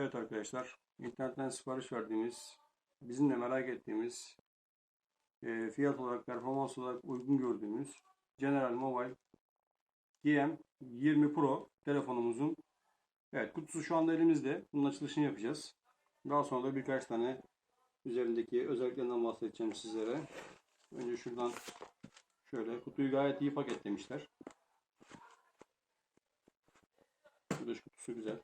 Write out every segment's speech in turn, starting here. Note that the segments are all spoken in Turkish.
Evet arkadaşlar, internetten sipariş verdiğimiz, bizim de merak ettiğimiz, e, fiyat olarak, performans olarak uygun gördüğümüz General Mobile GM20 Pro telefonumuzun evet kutusu şu anda elimizde. Bunun açılışını yapacağız. Daha sonra da birkaç tane üzerindeki özelliklerinden bahsedeceğim sizlere. Önce şuradan şöyle kutuyu gayet iyi paketlemişler. Dış kutusu güzel.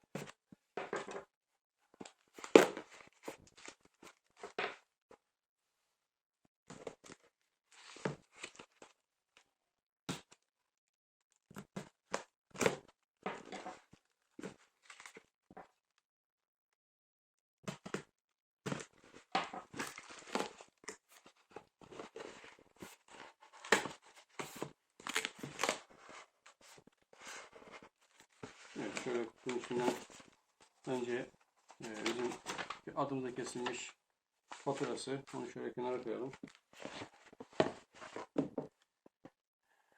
Evet, şöyle kutunun içinden önce e, bizim adımıza kesilmiş faturası. Onu şöyle kenara koyalım.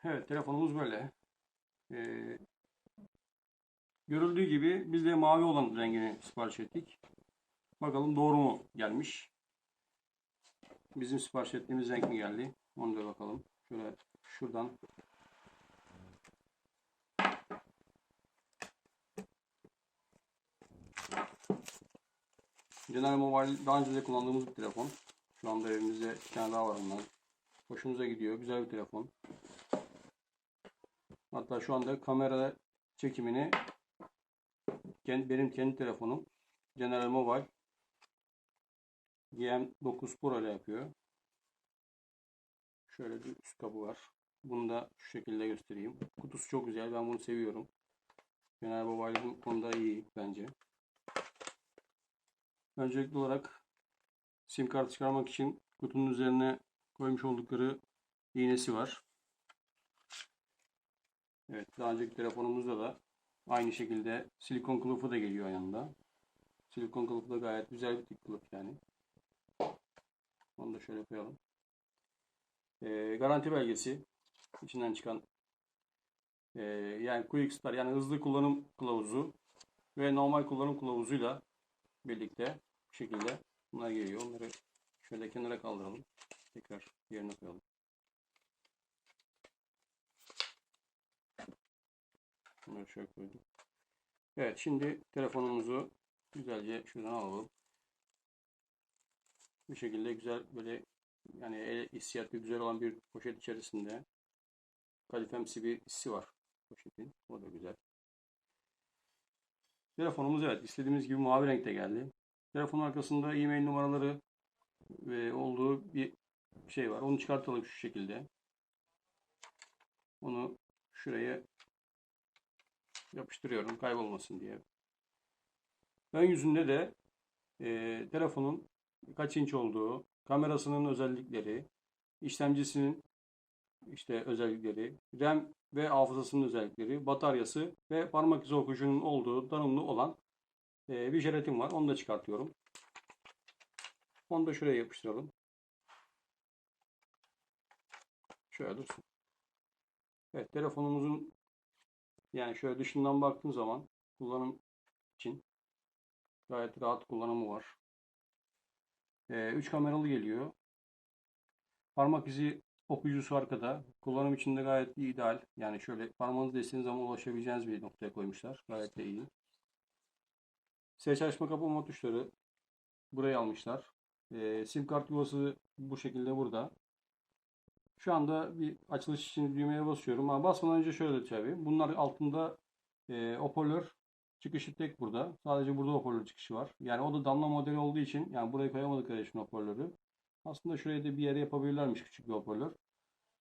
Evet, telefonumuz böyle. E, görüldüğü gibi biz de mavi olan rengini sipariş ettik. Bakalım doğru mu gelmiş. Bizim sipariş ettiğimiz renk mi geldi? Onu da bakalım. Şöyle şuradan General Mobile daha önce de kullandığımız bir telefon. Şu anda evimizde bir tane daha var ondan. Hoşumuza gidiyor. Güzel bir telefon. Hatta şu anda kamera çekimini benim kendi telefonum General Mobile GM9 Pro ile yapıyor. Şöyle bir üst kabı var. Bunu da şu şekilde göstereyim. Kutusu çok güzel. Ben bunu seviyorum. General Mobile bu konuda iyi bence. Öncelikli olarak sim kart çıkarmak için kutunun üzerine koymuş oldukları iğnesi var. Evet, daha önceki telefonumuzda da aynı şekilde silikon kılıfı da geliyor yanında. Silikon kılıfı da gayet güzel bir kılıf yani. Onu da şöyle koyalım. Ee, garanti belgesi içinden çıkan ee, yani Quick Start yani hızlı kullanım kılavuzu ve normal kullanım kılavuzuyla birlikte şekilde bunlar geliyor. Onları şöyle kenara kaldıralım. Tekrar yerine koyalım. Bunları şöyle koydum. Evet şimdi telefonumuzu güzelce şuradan alalım. Bu şekilde güzel böyle yani el hissiyatı güzel olan bir poşet içerisinde kalifemsi bir hissi var poşetin. O da güzel. Telefonumuz evet istediğimiz gibi mavi renkte geldi. Telefonun arkasında e-mail numaraları ve olduğu bir şey var. Onu çıkartalım şu şekilde. Onu şuraya yapıştırıyorum kaybolmasın diye. Ön yüzünde de e, telefonun kaç inç olduğu, kamerasının özellikleri, işlemcisinin işte özellikleri, RAM ve hafızasının özellikleri, bataryası ve parmak izi okuyucunun olduğu donanımlı olan e, bir jelatin var. Onu da çıkartıyorum. Onu da şuraya yapıştıralım. Şöyle dursun. Evet telefonumuzun yani şöyle dışından baktığım zaman kullanım için gayet rahat kullanımı var. 3 kameralı geliyor. Parmak izi okuyucusu arkada. Kullanım için de gayet ideal. Yani şöyle parmağınızla istediğiniz zaman ulaşabileceğiniz bir noktaya koymuşlar. Gayet de iyi. Ses açma kapama tuşları buraya almışlar. E, sim kart yuvası bu şekilde burada. Şu anda bir açılış için düğmeye basıyorum. Ama basmadan önce şöyle tabii. Bunlar altında e, hoparlör çıkışı tek burada. Sadece burada hoparlör çıkışı var. Yani o da damla modeli olduğu için yani buraya koyamadıkları için hoparlörü. Aslında şuraya da bir yere yapabilirlermiş küçük bir hoparlör.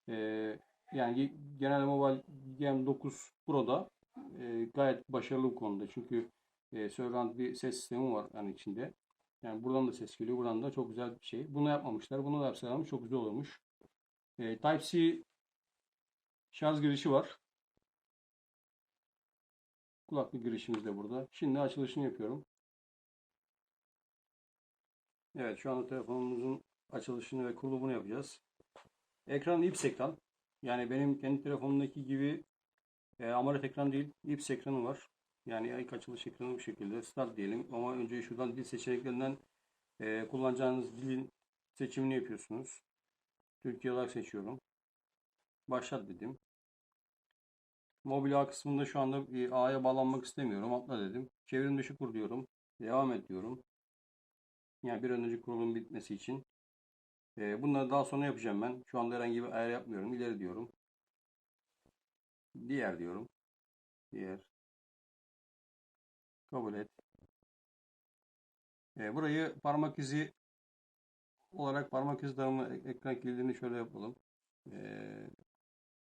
Ee, yani genel Mobile GM9 Pro'da e, gayet başarılı bu konuda. Çünkü e, surround bir ses sistemi var yani içinde. Yani buradan da ses geliyor. Buradan da çok güzel bir şey. Bunu yapmamışlar. Bunu da yapsalarmış çok güzel olurmuş. E, Type-C şarj girişi var. Kulaklık girişimiz de burada. Şimdi açılışını yapıyorum. Evet şu anda telefonumuzun açılışını ve kurulumunu yapacağız. Ekran IPS ekran. Yani benim kendi telefonumdaki gibi e, AMOLED ekran değil. IPS ekranı var. Yani ilk açılış ekranı bu şekilde. Start diyelim ama önce şuradan dil seçeneklerinden e, kullanacağınız dilin seçimini yapıyorsunuz. Türkiye olarak seçiyorum. Başlat dedim. Mobil ağ kısmında şu anda bir ağya bağlanmak istemiyorum. Atla dedim. Çevrim dışı kur diyorum. Devam et diyorum. Yani bir an önce kurulum bitmesi için. E, bunları daha sonra yapacağım ben. Şu anda herhangi bir ayar yapmıyorum. İleri diyorum. Diğer diyorum. Diğer. Kabul et. E, burayı parmak izi olarak parmak izi tanımı ekran kilidini şöyle yapalım. E,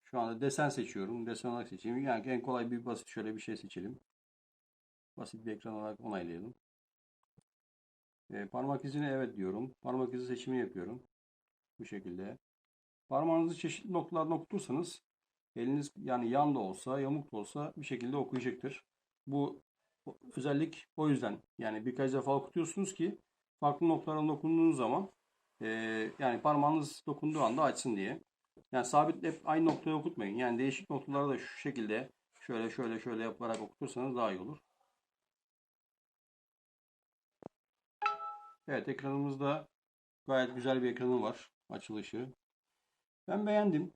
şu anda desen seçiyorum. Desen olarak seçeyim. Yani en kolay bir basit şöyle bir şey seçelim. Basit bir ekran olarak onaylayalım. E, parmak izine evet diyorum. Parmak izi seçimini yapıyorum. Bu şekilde. Parmağınızı çeşitli noktalardan okutursanız eliniz yani yan da olsa yamuk da olsa bir şekilde okuyacaktır. Bu özellik o yüzden yani birkaç defa okutuyorsunuz ki farklı noktalardan dokunduğunuz zaman e, yani parmağınız dokunduğu anda açsın diye. Yani sabit hep aynı noktaya okutmayın. Yani değişik noktaları da şu şekilde şöyle şöyle şöyle yaparak okutursanız daha iyi olur. Evet ekranımızda gayet güzel bir ekranı var açılışı. Ben beğendim.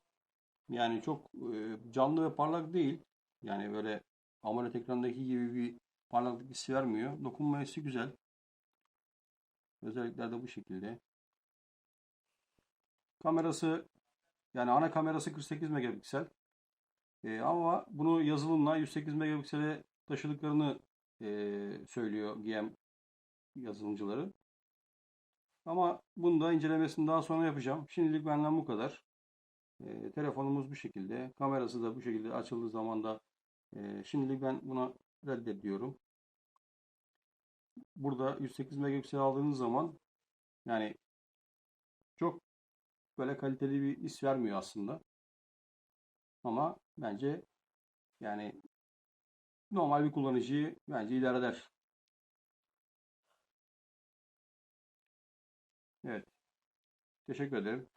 Yani çok e, canlı ve parlak değil. Yani böyle AMOLED ekrandaki gibi bir parlaklık hissi vermiyor. Dokunma hissi güzel. Özellikler de bu şekilde. Kamerası yani ana kamerası 48 megapiksel. E, ama bunu yazılımla 108 megapiksele taşıdıklarını e, söylüyor GM yazılımcıları. Ama bunu da incelemesini daha sonra yapacağım. Şimdilik benden bu kadar. E, telefonumuz bu şekilde. Kamerası da bu şekilde açıldığı zaman da e, şimdilik ben buna reddediyorum. Burada 108 megapiksel aldığınız zaman yani çok böyle kaliteli bir his vermiyor aslında. Ama bence yani normal bir kullanıcıyı bence idare eder. Evet. Teşekkür ederim.